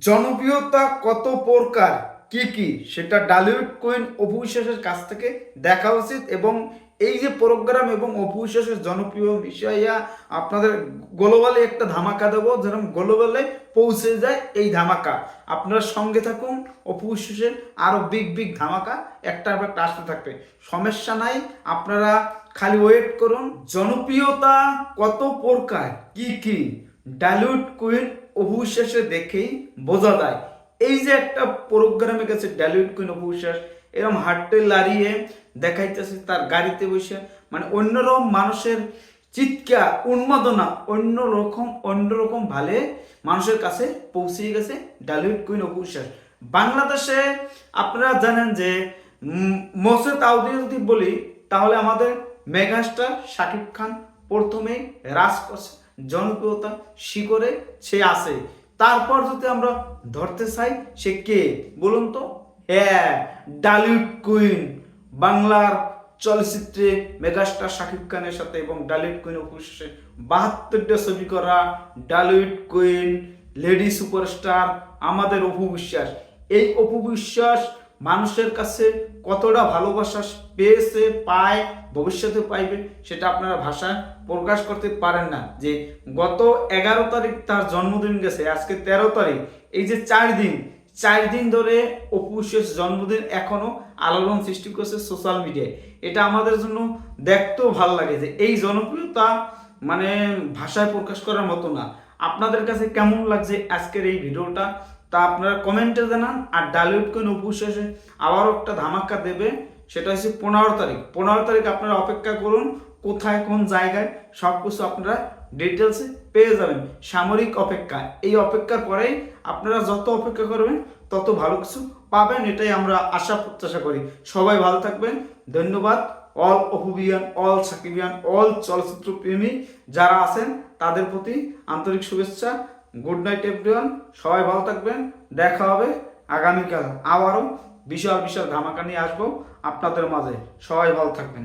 জনপ্রিয়তা কত প্রকার? কি কি? সেটা ডালিউড কুইন অপু বিশ্বাসের কাছ থেকে দেখা উচিত এবং এই যে প্রোগ্রাম এবং অপু বিশ্বাসের জনপ্রিয় বিষয়া আপনাদের গ্লোবালে একটা ধামাকা দেবো, যেরকম গ্লোবালে পৌঁছে যায় এই ধামাকা। আপনারা সঙ্গে থাকুন অপু বিশ্বাসের আরও বিগ বিগ ধামাকা একটার পর একটা আসতে থাকবে। সমস্যা নাই, আপনারা খালি ওয়েট করুন। জনপ্রিয়তা কত প্রকার? কি কি? ডালিউড কুইন অবিশ্বাসে দেখেই বোঝা যায়, এই যে একটা প্রোগ্রামে গেছে ডালিউড কুইন অবিশ্বাস এরকম হাঁটতে লাড়িয়ে দেখাইতেছে তার গাড়িতে বসে মানে অন্যরকম মানুষের চিৎকার, উন্মাদনা, অন্যরকম অন্যরকম ভালে মানুষের কাছে পৌঁছে গেছে ডালিউড কুইন অবিশ্বাস বাংলাদেশে আপনারা জানেন যে মোসেদ আউদি যদি বলি, তাহলে আমাদের মেগাস্টার শাকিব খান প্রথমে রাজ করছে জনপ্রিয়তা শিখরে সে আছে তারপর যদি আমরা ধরতে চাই, সে কে? বলুন তো। হ্যাঁ ডালিউড কুইন, বাংলার চলচ্চিত্রে মেগাস্টার শাকিব খানের সাথে এবং ডালিউড কুইন অবশেষে বাহাত্তরটা ছবি করা ডালিউড কুইন, লেডি সুপারস্টার, আমাদের অপু বিশ্বাস। এই অপু বিশ্বাস মানুষের কাছে কতটা ভালোবাসা পেয়েছে, পায়, ভবিষ্যতে পাইবে, সেটা আপনারা ভাষায় প্রকাশ করতে পারেন না। যে গত এগারো তারিখ তার জন্মদিন গেছে, আজকে তেরো তারিখ। এই যে চার দিন চার দিন ধরে অপু জন্মদিন এখনও আলোড়ন সৃষ্টি করছে সোশ্যাল মিডিয়ায় এটা আমাদের জন্য দেখতেও ভালো লাগে যে এই জনপ্রিয়তা মানে ভাষায় প্রকাশ করার মতো না। আপনাদের কাছে কেমন লাগছে আজকের এই ভিডিওটা? তা আপনারা কমেন্টে জানান আর ডালিউড কোন অবশেষে আবারও একটা ধামাক্কা দেবে, সেটা হচ্ছে পনেরো তারিখ। পনেরো তারিখ আপনারা অপেক্ষা করুন, কোথায়, কোন জায়গায় সব কিছু আপনারা ডিটেলসে পেয়ে যাবেন। সামরিক অপেক্ষা। এই অপেক্ষার পরেই আপনারা যত অপেক্ষা করবেন, তত ভালো কিছু পাবেন, এটাই আমরা আশা, প্রত্যাশা করি। সবাই ভালো থাকবেন। ধন্যবাদ। All Apubian all Sakibian, all চলচ্চিত্র প্রেমী যারা আছেন, তাদের প্রতি আন্তরিক শুভেচ্ছা। গুড নাইট এভরিওয়ান সবাই ভালো থাকবেন। দেখা হবে আগামীকাল আবারও বিশাল বিশাল ধামাকা নিয়ে আসব আপনাদের মাঝে। সবাই ভালো থাকবেন।